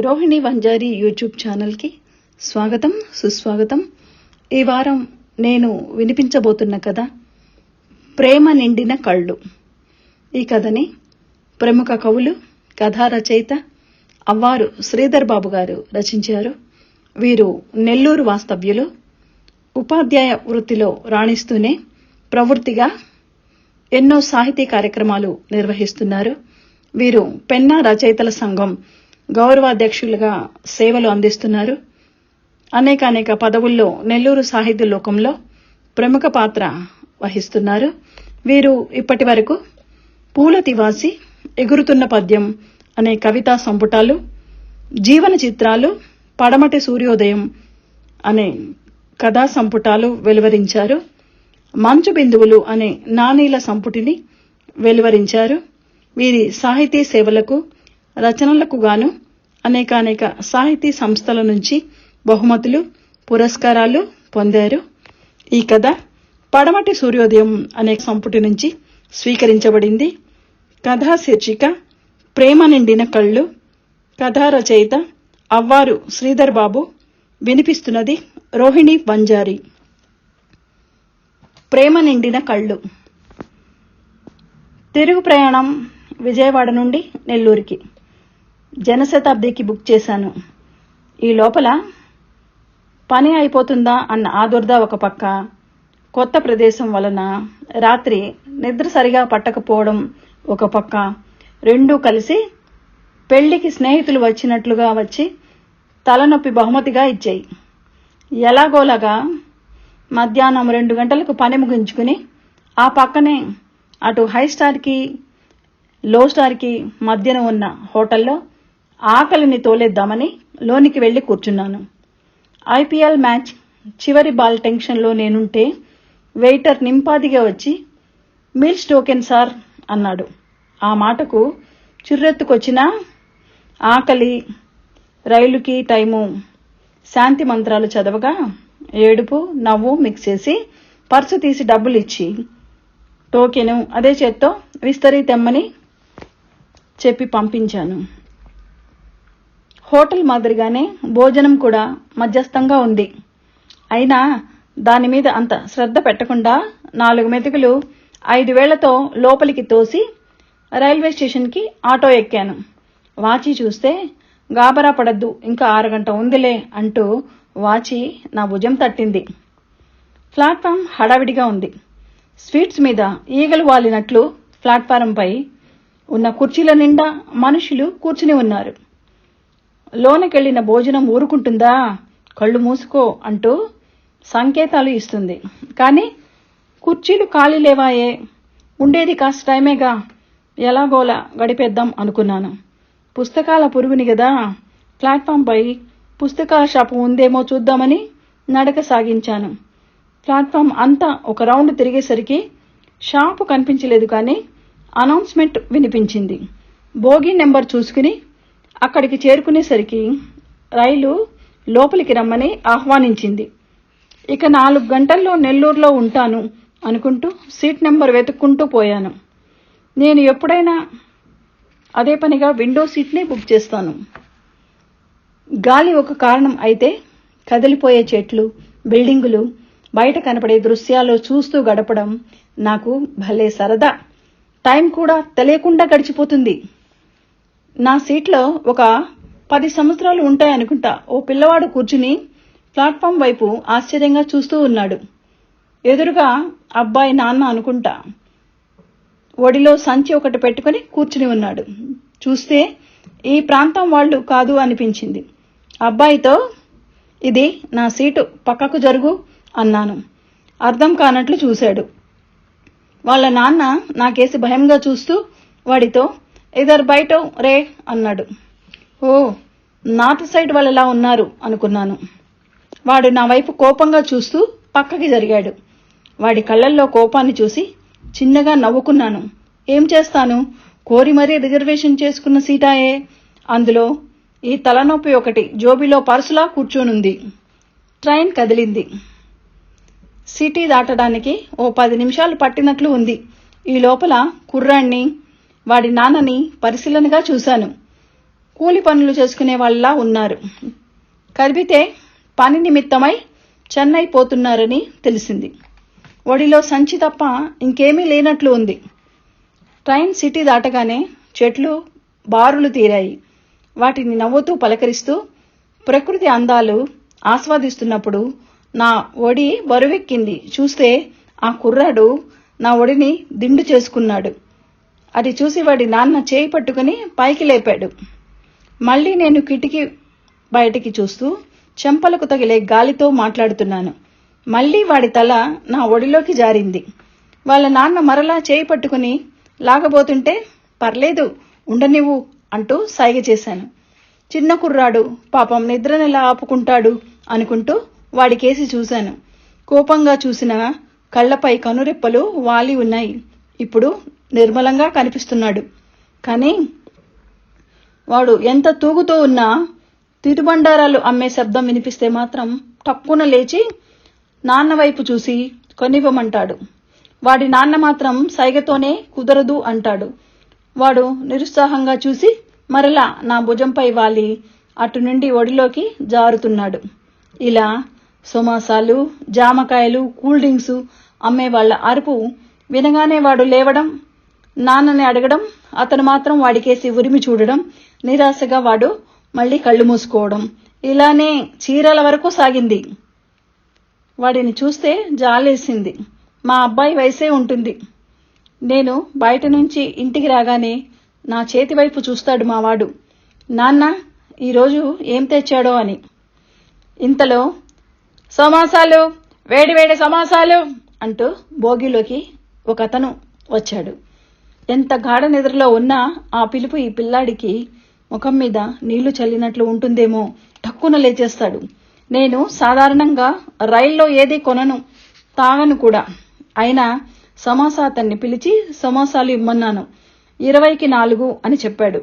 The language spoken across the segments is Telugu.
రోహిణి వంజారి యూట్యూబ్ ఛానల్కి స్వాగతం సుస్వాగతం. ఈ వారం నేను వినిపించబోతున్న కథ ప్రేమ నిండిన కళ్ళు. ఈ కథని ప్రముఖ కవులు కథా రచయిత అవ్వారు శ్రీధర్ బాబు గారు రచించారు. వీరు నెల్లూరు వాస్తవ్యులు. ఉపాధ్యాయ వృత్తిలో రాణిస్తూనే ప్రవృత్తిగా ఎన్నో సాహితీ కార్యక్రమాలు నిర్వహిస్తున్నారు. వీరు పెన్నా రచయితల సంఘం గౌరవాధ్యక్షులుగా సేవలు అందిస్తున్నారు. అనేక అనేక పదవుల్లో నెల్లూరు సాహిత్య లోకంలో ప్రముఖ పాత్ర వహిస్తున్నారు. వీరు ఇప్పటి వరకు పూల తివాసి ఎగురుతున్న పద్యం అనే కవితా సంపుటాలు జీవన చిత్రాలు పడమటి సూర్యోదయం అనే కథా సంపుటాలు వెలువరించారు. మంచు బిందువులు అనే నానీల సంపుటిని వెలువరించారు. వీరి సాహితీ సేవలకు రచనలకు గాను అనేక అనేక సాహితీ సంస్థల నుంచి బహుమతులు పురస్కారాలు పొందారు. ఈ కథ పడమటి సూర్యోదయం అనే సంపుటి నుంచి స్వీకరించబడింది. కథా శీర్షిక ప్రేమ నిండిన కళ్ళు కథా రచయిత అవ్వారు శ్రీధర్ బాబు వినిపిస్తున్నది రోహిణి బంజారి. ప్రేమ నిండిన కళ్ళు. తిరుగు ప్రయాణం విజయవాడ నుండి నెల్లూరుకి. జనశతాబ్దికి బుక్ చేశాను. ఈ లోపల పని అయిపోతుందా అన్న ఆదుర్ద ఒక పక్క కొత్త ప్రదేశం వలన రాత్రి నిద్ర సరిగా పట్టకపోవడం ఒక పక్క రెండూ కలిసి పెళ్ళికి స్నేహితులు వచ్చినట్లుగా వచ్చి తలనొప్పి బహుమతిగా ఇచ్చాయి. ఎలాగోలాగా మధ్యాహ్నం రెండు గంటలకు పని ముగించుకుని ఆ పక్కనే అటు హై స్టార్కి లో స్టార్కి మధ్యన ఉన్న హోటల్లో ఆకలిని తోలేద్దామని లోనికి వెళ్ళి కూర్చున్నాను. ఐపీఎల్ మ్యాచ్ చివరి బాల్ టెన్షన్లో నేనుంటే వెయిటర్ నింపాదిగా వచ్చి మిల్స్ టోకెన్ సార్ అన్నాడు. ఆ మాటకు చిర్రెత్తుకొచ్చినా ఆకలి రైలుకి టైము శాంతి మంత్రాలు చదవగా ఏడుపు నవ్వు మిక్స్ చేసి పర్సు తీసి డబ్బులు ఇచ్చి టోకెను అదే చేత్తో విస్తరి తెమ్మని చెప్పి పంపించాను. హోటల్ మాదిరిగానే భోజనం కూడా మధ్యస్థంగా ఉంది. అయినా దాని మీద అంత శ్రద్ధ పెట్టకుండా నాలుగు మెతుకులు ఐదు వేళ్ళతో లోపలికి తోసి రైల్వే స్టేషన్కి ఆటో ఎక్కాను. వాచి చూస్తే గాబరా పడద్దు ఇంకా ఆరుగంట ఉందిలే అంటూ వాచి నా భుజం తట్టింది. ప్లాట్ఫామ్ హడావిడిగా ఉంది. స్వీట్స్ మీద ఈగలు వాలినట్లు ప్లాట్ఫారంపై ఉన్న కుర్చీల నిండా మనుషులు కూర్చుని ఉన్నారు. లోనకెళ్ళిన భోజనం ఊరుకుంటుందా? కళ్ళు మూసుకో అంటూ సంకేతాలు ఇస్తుంది. కానీ కుర్చీలు ఖాళీ లేవాయే. ఉండేది కాస్త టైమేగా. ఎలాగోలా గడిపేద్దాం అనుకున్నాను. పుస్తకాల పురుగుని కదా ప్లాట్ఫామ్పై పుస్తకాల షాపు ఉందేమో చూద్దామని నడక సాగించాను. ప్లాట్ఫామ్ అంతా ఒక రౌండ్ తిరిగేసరికి షాపు కనిపించలేదు కానీ అనౌన్స్మెంట్ వినిపించింది. బోగి నెంబర్ చూసుకుని అక్కడికి చేరుకునేసరికి రైలు లోపలికి రమ్మని ఆహ్వానించింది. ఇక నాలుగు గంటల్లో నెల్లూరులో ఉంటాను అనుకుంటూ సీట్ నెంబర్ వెతుక్కుంటూ పోయాను. నేను ఎప్పుడైనా అదే పనిగా విండో సీట్నే బుక్ చేస్తాను. గాలి ఒక కారణం అయితే కదిలిపోయే చెట్లు బిల్డింగులు బయట కనపడే దృశ్యాలు చూస్తూ గడపడం నాకు భలే సరదా. టైం కూడా తెలియకుండా గడిచిపోతుంది. నా సీట్లో ఒక పది సంవత్సరాలు ఉంటాయనుకుంటా. ఓ పిల్లవాడు కూర్చుని ప్లాట్ఫామ్ వైపు ఆశ్చర్యంగా చూస్తూ ఉన్నాడు. ఎదురుగా అబ్బాయి నాన్న అనుకుంటా. ఒడిలో సంచి ఒకటి పెట్టుకుని కూర్చుని ఉన్నాడు. చూస్తే ఈ ప్రాంతం వాళ్ళు కాదు అనిపించింది. అబ్బాయితో ఇది నా సీటు పక్కకు జరుగు అన్నాను. అర్థం కానట్లు చూశాడు. వాళ్ళ నాన్న నాకేసి భయంగా చూస్తూ వాడితో ఇదర్ బయట రే అన్నాడు. ఓ నార్త్ సైడ్ వాళ్ళలా ఉన్నారు అనుకున్నాను. వాడు నా వైపు కోపంగా చూస్తూ పక్కకి జరిగాడు. వాడి కళ్ళల్లో కోపాన్ని చూసి చిన్నగా నవ్వుకున్నాను. ఏం చేస్తాను? కోరి మరీ రిజర్వేషన్ చేసుకున్న సీటాయే. అందులో ఈ తలనొప్పి ఒకటి జోబిలో పర్సులా కూర్చోనుంది. ట్రైన్ కదిలింది. సిటీ దాటడానికి ఓ పది నిమిషాలు పట్టినట్లు ఉంది. ఈ లోపల కుర్రాణ్ణి వాడి నాన్నని పరిశీలనగా చూశాను. కూలి పనులు చేసుకునే వాళ్ళ ఉన్నారు. కదిపితే పని నిమిత్తమై చెన్నై పోతున్నారని తెలిసింది. ఒడిలో సంచి తప్ప ఇంకేమీ లేనట్లు ఉంది. ట్రైన్ సిటీ దాటగానే చెట్లు బారులు తీరాయి. వాటిని నవ్వుతూ పలకరిస్తూ ప్రకృతి అందాలు ఆస్వాదిస్తున్నప్పుడు నా ఒడి బరువెక్కింది. చూస్తే ఆ కుర్రాడు నా ఒడిని దిండు చేసుకున్నాడు. అది చూసి వాడి నాన్న చేయి పట్టుకుని పైకి లేపాడు. మళ్ళీ నేను కిటికీ బయటికి చూస్తూ చెంపలకు తగిలే గాలితో మాట్లాడుతున్నాను. మళ్ళీ వాడి తల నా ఒడిలోకి జారింది. వాళ్ళ నాన్న మరలా చేయి పట్టుకుని లాగబోతుంటే పర్లేదు ఉండనివ్వు అంటూ సైగ చేశాను. చిన్న కుర్రాడు పాపం నిద్రనెలా ఆపుకుంటాడు అనుకుంటూ వాడికేసి చూశాను. కోపంగా చూసిన కళ్ళపై కనురెప్పలు వాలి ఉన్నాయి. ఇప్పుడు నిర్మలంగా కనిపిస్తున్నాడు. కానీ వాడు ఎంత తూగుతూ ఉన్నా తిరుబండారాలు అమ్మే శబ్దం వినిపిస్తే మాత్రం టక్కున లేచి నాన్న వైపు చూసి కొనివ్వమంటాడు. వాడి నాన్న మాత్రం సైగతోనే కుదరదు అంటాడు. వాడు నిరుత్సాహంగా చూసి మరలా నా భుజంపై వాలి అటు నుండి ఒడిలోకి జారుతున్నాడు. ఇలా సోమాసాలు జామకాయలు కూల్ డ్రింక్స్ అమ్మే వాళ్ళ అరుపు వినగానే వాడు లేవడం నాన్నని అడగడం అతను మాత్రం వాడికేసి ఉరిమి చూడడం నిరాశగా వాడు మళ్ళీ కళ్ళు మూసుకోవడం. ఇలానే చీరల వరకు సాగింది. వాడిని చూస్తే జాలేసింది. మా అబ్బాయి వయసే ఉంటుంది. నేను బయట నుంచి ఇంటికి రాగానే నా చేతి వైపు చూస్తాడు మావాడు నాన్న ఈరోజు ఏం తెచ్చాడో అని. ఇంతలో సమాసాలు వేడి వేడి సమాసాలు అంటూ భోగిలోకి ఒక అతను వచ్చాడు. ఎంత గాఢ నిద్రలో ఉన్నా ఆ పిలుపు ఈ పిల్లాడికి ముఖం మీద నీళ్ళు చల్లినట్లు ఉంటుందేమో టక్కున లేచేస్తాడు. నేను సాధారణంగా రైల్లో ఏది కొనను తాగను కూడా. అయినా సమోసా అతన్ని పిలిచి సమోసాలు ఇమ్మన్నాను. ఇరవైకి నాలుగు అని చెప్పాడు.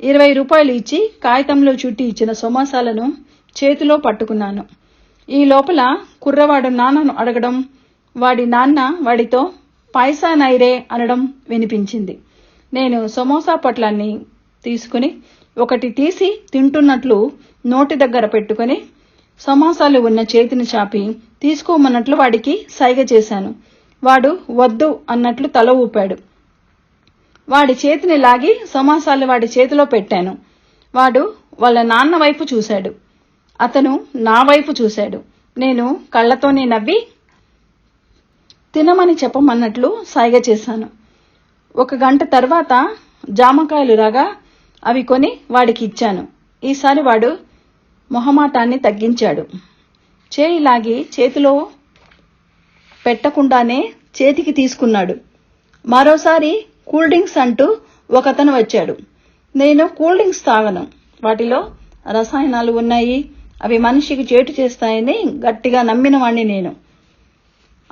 ఇరవై రూపాయలు ఇచ్చి కాగితంలో చుట్టి ఇచ్చిన సమోసాలను చేతిలో పట్టుకున్నాను. ఈ లోపల కుర్రవాడు నాన్నను అడగడం వాడి నాన్న వాడితో పైసా నైరే అనడం వినిపించింది. నేను సమోసా పొట్లాన్ని తీసుకుని ఒకటి తీసి తింటున్నట్లు నోటి దగ్గర పెట్టుకుని సమోసాలు ఉన్న చేతిని చాపి తీసుకోమన్నట్లు వాడికి సైగ చేశాను. వాడు వద్దు అన్నట్లు తల ఊపాడు. వాడి చేతిని లాగి సమోసాలు వాడి చేతిలో పెట్టాను. వాడు వాళ్ళ నాన్న వైపు చూశాడు. అతను నా వైపు చూశాడు. నేను కళ్ళతోనే నవ్వి తినమని చెప్పమన్నట్లు సైగ చేశాను. ఒక గంట తర్వాత జామకాయలు రాగా అవి కొని వాడికి ఇచ్చాను. ఈసారి వాడు మొహమాటాన్ని తగ్గించాడు. చేయి లాగి చేతిలో పెట్టకుండానే చేతికి తీసుకున్నాడు. మరోసారి కూల్ డ్రింక్స్ అంటూ ఒకతను వచ్చాడు. నేను కూల్ డ్రింక్స్ తాగను. వాటిలో రసాయనాలు ఉన్నాయి. అవి మనిషికి చేటు చేస్తాయని గట్టిగా నమ్మిన వాణ్ణి నేను.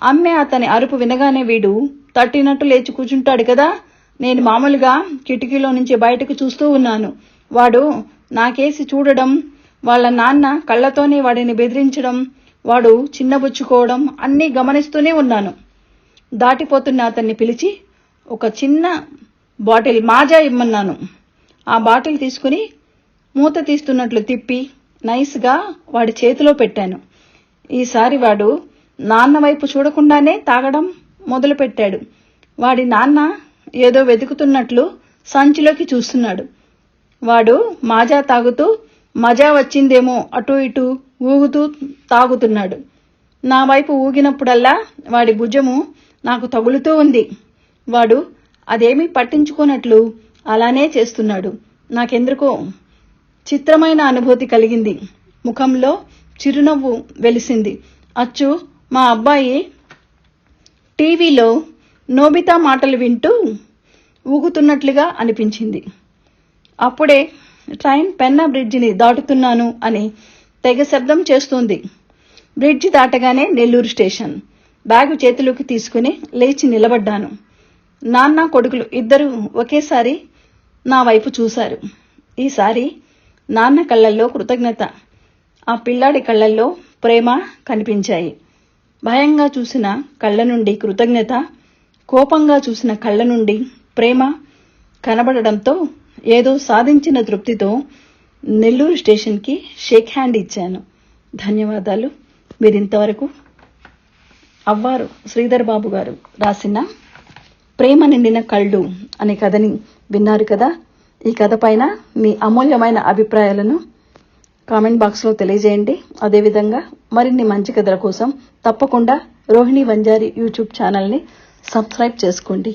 అమ్మే అతని అరుపు వినగానే వీడు తట్టినట్టు లేచి కూర్చుంటాడు కదా. నేను మామూలుగా కిటికీలో నుంచి బయటకు చూస్తూ ఉన్నాను. వాడు నాకేసి చూడడం వాళ్ళ నాన్న కళ్ళతోనే వాడిని బెదిరించడం వాడు చిన్నబుచ్చుకోవడం అన్నీ గమనిస్తూనే ఉన్నాను. దాటిపోతున్న అతన్ని పిలిచి ఒక చిన్న బాటిల్ మాజా ఇమ్మన్నాను. ఆ బాటిల్ తీసుకుని మూత తీస్తున్నట్లు తిప్పి నైస్గా వాడి చేతిలో పెట్టాను. ఈసారి వాడు నాన్న వైపు చూడకుండానే తాగడం మొదలుపెట్టాడు. వాడి నాన్న ఏదో వెతుకుతున్నట్లు సంచిలోకి చూస్తున్నాడు. వాడు మాజా తాగుతూ మజా వచ్చిందేమో అటు ఇటు ఊగుతూ తాగుతున్నాడు. నా వైపు ఊగినప్పుడల్లా వాడి భుజము నాకు తగులుతూ ఉంది. వాడు అదేమీ పట్టించుకోనట్లు అలానే చేస్తున్నాడు. నాకెందుకో చిత్రమైన అనుభూతి కలిగింది. ముఖంలో చిరునవ్వు వెలిసింది. అచ్చు మా అబ్బాయి టీవీలో నోబితా మాటలు వింటూ ఊగుతున్నట్లుగా అనిపించింది. అప్పుడే ట్రైన్ పెన్నా బ్రిడ్జిని దాటుతున్నాను అని తెగ శబ్దం చేస్తోంది. బ్రిడ్జి దాటగానే నెల్లూరు స్టేషన్. బ్యాగు చేతిలోకి తీసుకుని లేచి నిలబడ్డాను. నాన్న కొడుకులు ఇద్దరూ ఒకేసారి నా వైపు చూశారు. ఈసారి నాన్న కళ్ళల్లో కృతజ్ఞత ఆ పిల్లాడి కళ్ళల్లో ప్రేమ కనిపించాయి. భయంగా చూసిన కళ్ళ నుండి కృతజ్ఞత కోపంగా చూసిన కళ్ళ నుండి ప్రేమ కనబడడంతో ఏదో సాధించిన తృప్తితో నెల్లూరు స్టేషన్కి షేక్ హ్యాండ్ ఇచ్చాను. ధన్యవాదాలు. మీరింతవరకు అవ్వారు శ్రీధర్ బాబు గారు రాసిన ప్రేమ నిండిన కళ్ళు అనే కథని విన్నారు కదా? ఈ కథ పైన మీ అమూల్యమైన అభిప్రాయాలను కామెంట్ బాక్స్లో తెలియజేయండి. అదేవిధంగా మరిన్ని మంచి కథల కోసం తప్పకుండా రోహిణి వంజారి యూట్యూబ్ ఛానల్ని సబ్స్క్రైబ్ చేసుకోండి.